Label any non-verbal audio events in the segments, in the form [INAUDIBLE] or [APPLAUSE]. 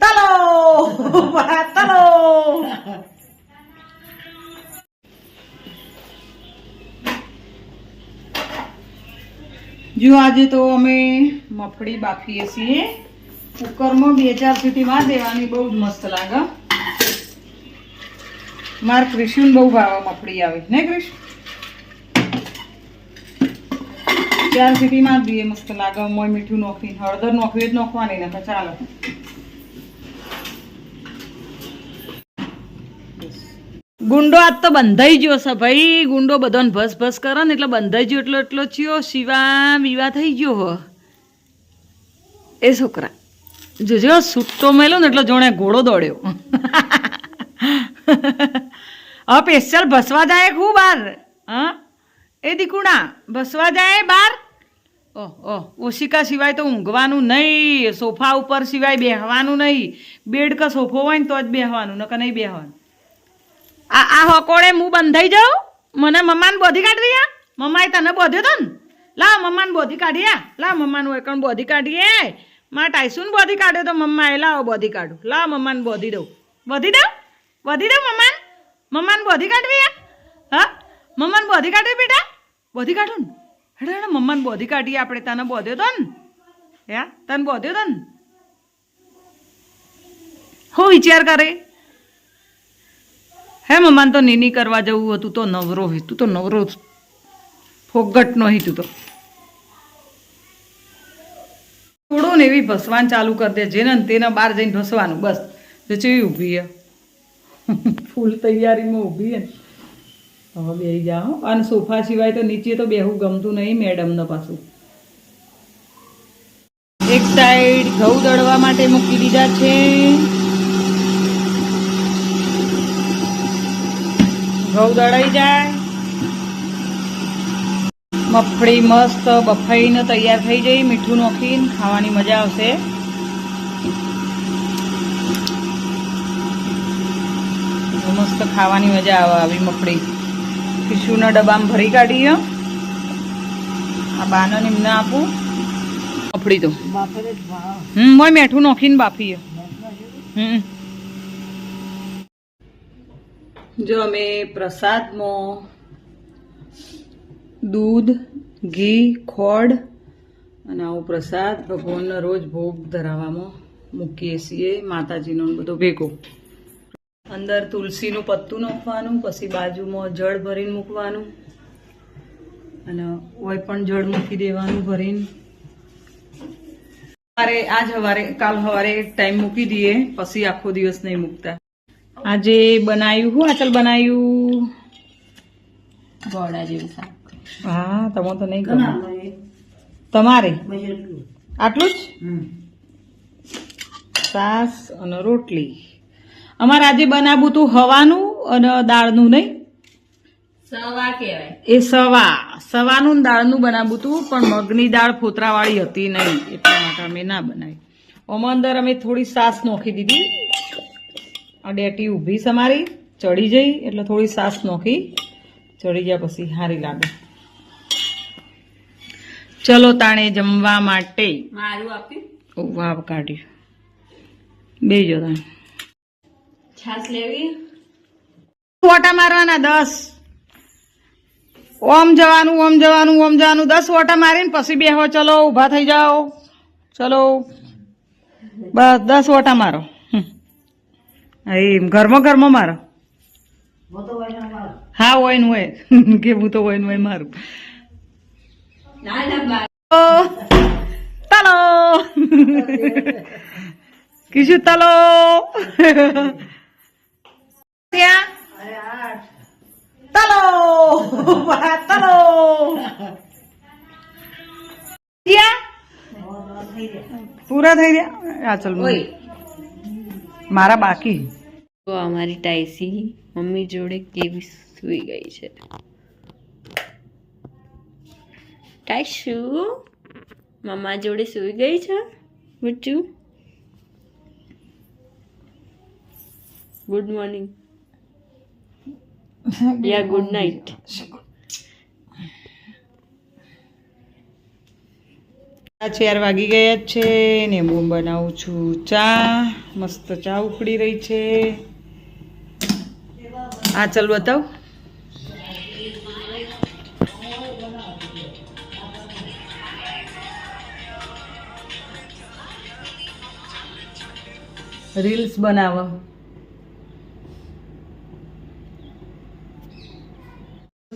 તલો! તલો! જો આજે તો અમે મફળી બાફીએ છીએ. કુકરમાં બે ચાર સીટીમાં દેવાની બહુ જ મસ્ત લાગે. મારે ક્રિશુન બહુ ભાવે મફળી આવે. ને ક્રિશ સીટી માર દઈએ મસ્ત લાગે મોય મીઠું નોખી હળદર નોખવી જ નોખવાની ને ચાલે. ગુંડો આજ તો બંધાઈ ગયો છે ભાઈ. ગુંડો બધાને ભસ ભસ કરે ને એટલે બંધાઈ ગયો એટલો એટલો થયો. શિવા વિવા થઈ ગયો હો. એ છોકરા જોજો છૂટો મેલો ને એટલો જોણે ઘોડો દોડ્યો. [LAUGHS] હવે પેશિયલ ભસવા જાય ખૂબ બાર હા એ દીકુણા, ભસવા જાય બાર? ઓહ ઓશિકા સિવાય તો ઊંઘવાનું નહીં, સોફા ઉપર સિવાય બેહવાનું નહીં. બેડ કે સોફો હોય ને તો જ બેહવાનું, નકર નહીં બેહવાનું. આ આ હકોડે હું બંધાઈ જાઉં? મને મમ્માને બોધી કાઢવી આ મમ્માએ તને બોધ્યો તો ને? લા મમ્માને બોધી કાઢી આ લા મમ્માનું એકણ બોધી કાઢીએ. મારા ટાઈસુન બોધી કાઢ્યો તો મમ્માએ લાવો બોધી કાઢું. લા મમ્માને બોધી દઉં. બોધી દઉં? બોધી દઉં મમ્માને? મમ્માને બોધી કાઢવી આ હા? મમ્માને બોધી કાઢે બેટા? બોધી કાઢું ને? હેડે, હેડો, મમ્માને બોધી કાઢીએ આપણે તને બોધ્યો તો ને? હે? તને બોધ્યો તો ને? હો, વિચાર કરે. હે, મમ્માને તો નીની કરવા જવું હતું, તો નવરો તું તો નવરો ફોગટ નો તું તો. થોડું ને એવી ભસવાન ચાલુ કરી દે, જેને તેના બહાર જઈને ભસવાનું, બસ. જો ચેવી ઊભી હે. ફૂલ તૈયારીમાં ઊભી હે હવે બેસી જાઓ અને સોફા સિવાય તો નીચે તો બેહું ગમતું નહીં મેડમને પાછું. એક સાઈડ ઘઉં દળવા માટે મૂકી દીધા છે. ઘઉં દળાઈ જાય. મફળી મસ્ત બફાઈને તૈયાર થઈ જઈ. મીઠું નોખીને ખાવાની મજા આવશે. મસ્ત ખાવાની મજા આવે આવી મફળી. ટીશ્યુના ડબ્બામાં ભરી કાઢીએ આ બાનો નિમને આપું. મફળી તો હમ મોય મેઠું નોખીને બાફીએ હમ. જો અમે પ્રસાદમાં દૂધ ઘી ખોડ અને આવો પ્રસાદ ભગવાનનો રોજ ભોગ ધરાવવામાં મૂકીએ છીએ માતાજીનો બધો ભેગો. અંદર તુલસીનું પત્તું નાખવાનું પછી બાજુમાં જળ ભરીને મૂકવાનું. અને કોઈ પણ જળ મૂકી દેવાનું ભરીને. સવારે આજ સવારે કાલ સવારે એક ટાઈમ મૂકી દઈએ પછી આખો દિવસ નહીં મૂકતા. આજે બનાવ્યું હું આચલ બનાવ્યું ગોળા જેવું શાક. હા તમે તો નહીં ગમે. તમારે? આટલું જ? સાસ અને રોટલી. અમારે આજે બનાવવું તું હવાનું અને દાળનું નહીં? સવા કહેવાય. એ સવા. સવાનું દાળનું બનાવવું તું પણ મગની દાળ ફોતરાવાળી હતી નહીં એટલા માટે અમે ના બનાવી. ઓમાં અંદર અમે થોડી સાસ નોખી દીધી. આ ડેટી ઊભી સમારી ચડી જઈ એટલે થોડી સાસ નોખી ચડી ગયા પછી સારી લાગે. ચલો તાણે જમવા માટે. મારું આપ્યું વાવ કાઢ્યું. બે જો તાણે. છાસ લેવી? ઓટા મારવાના દસ. ઓમ જવાનું ઓમ જવાનું ઓમ જવાનું. દસ ઓટા મારીને પછી બેહો ચલો ઊભા થઈ જાઓ. ચલો. બસ દસ ઓટા મારો. હા, એમ ઘરમાં ઘરમાં મારો. હા હોય ને હોય [LAUGHS] કેવું તો હોય ને હોય મારું. તલો. કીશું તલો. [LAUGHS] [LAUGHS] ત્યાં? તલો! તલો! પૂરા થઈ ગયા આ ચલ મારા બાકી. તો અમારી ટાઈસી મમ્મી જોડે કેવી સુઈ ગઈ છે. ટાઈસુ મમ્મા જોડે સુઈ ગઈ છે? બચ્ચુ good morning. Yeah good night આ ચાર વાગી ગયા જ છે ને હું બનાવું છું. ચા મસ્ત ચા ઉકળી રહી છે. આ ચાલ બતાવ. રીલ્સ બનાવો.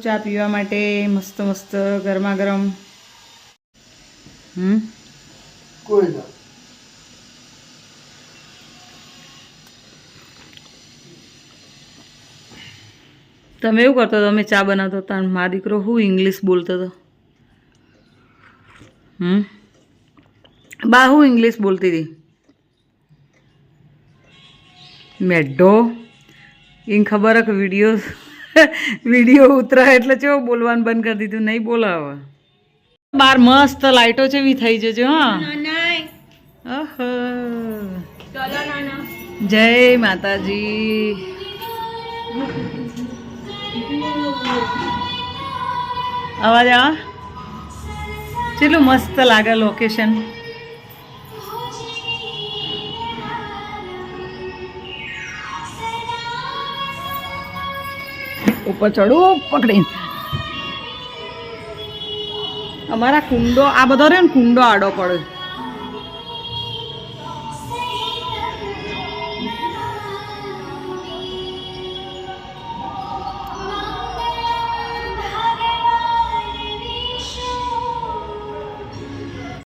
ચા પીવા માટે મસ્ત મસ્ત ગરમા ગરમ હમ? કોઈ ના. તમે એવું કરતો હતો અમે ચા બનાવતો હતા મા દીકરો હું ઇંગ્લિશ બોલતો હતો હમ? બા હું ઇંગ્લિશ બોલતી હતી મેઢો એને ખબર કે વીડિયો વીડિયો ઉતરાય એટલે ચેવો બોલવાનું બંધ કરી દીધું? નહીં બોલાવે. બાર મસ્ત લાઈટો જેવી થઈ જજો, હા. ઓહો. જય માતાજી. અવાજ આ કેટલું મસ્ત લાગે લોકેશન ઉપર ચડું પકડી અમારા કુંડો આ બધો રહ્યો ને કુંડો આડો પડે